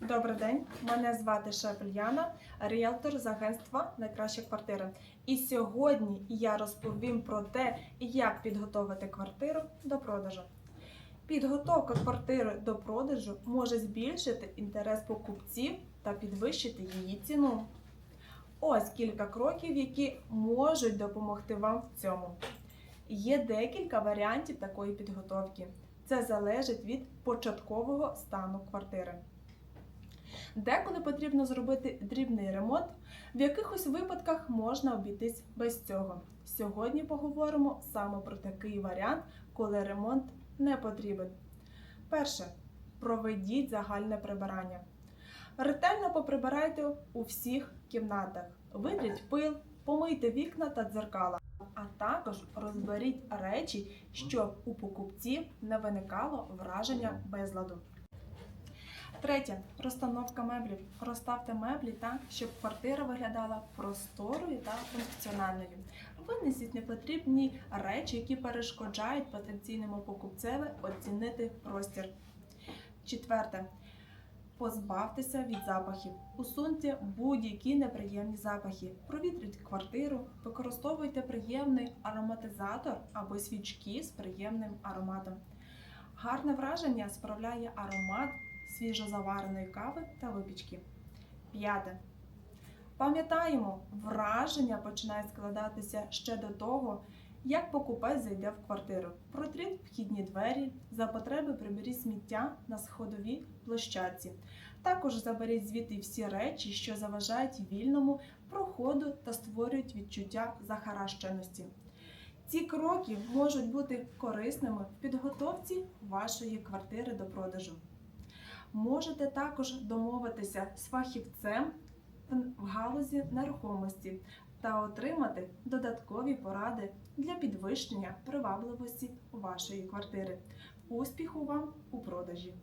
Добрий день, мене звати Шепель Яна, ріелтор з агентства Найкраща квартира. І сьогодні я розповім про те, як підготовити квартиру до продажу. Підготовка квартири до продажу може збільшити інтерес покупців та підвищити її ціну. Ось кілька кроків, які можуть допомогти вам в цьому. Є декілька варіантів такої підготовки. Це залежить від початкового стану квартири. Деколи потрібно зробити дрібний ремонт, в якихось випадках можна обійтись без цього. Сьогодні поговоримо саме про такий варіант, коли ремонт не потрібен. Перше. Проведіть загальне прибирання. Ретельно поприбирайте у всіх кімнатах. Витріть пил, помийте вікна та дзеркала, а також розберіть речі, щоб у покупців не виникало враження безладу. Третє розстановка меблів. Розставте меблі так, щоб квартира виглядала просторою та функціональною. Винесіть непотрібні речі, які перешкоджають потенційному покупцеві оцінити простір. Четверте. Позбавтеся від запахів. Усуньте будь-які неприємні запахи. Провітріть квартиру, використовуйте приємний ароматизатор або свічки з приємним ароматом. Гарне враження справляє аромат свіжозавареної кави та випічки. П'яте. Пам'ятаємо, враження починає складатися ще до того, як покупець зайде в квартиру. Протріть вхідні двері, за потреби приберіть сміття на сходовій площадці. Також заберіть звідти всі речі, що заважають вільному проходу та створюють відчуття захаращеності. Ці кроки можуть бути корисними в підготовці вашої квартири до продажу. Можете також домовитися з фахівцем в галузі нерухомості та отримати додаткові поради для підвищення привабливості вашої квартири. Успіху вам у продажі!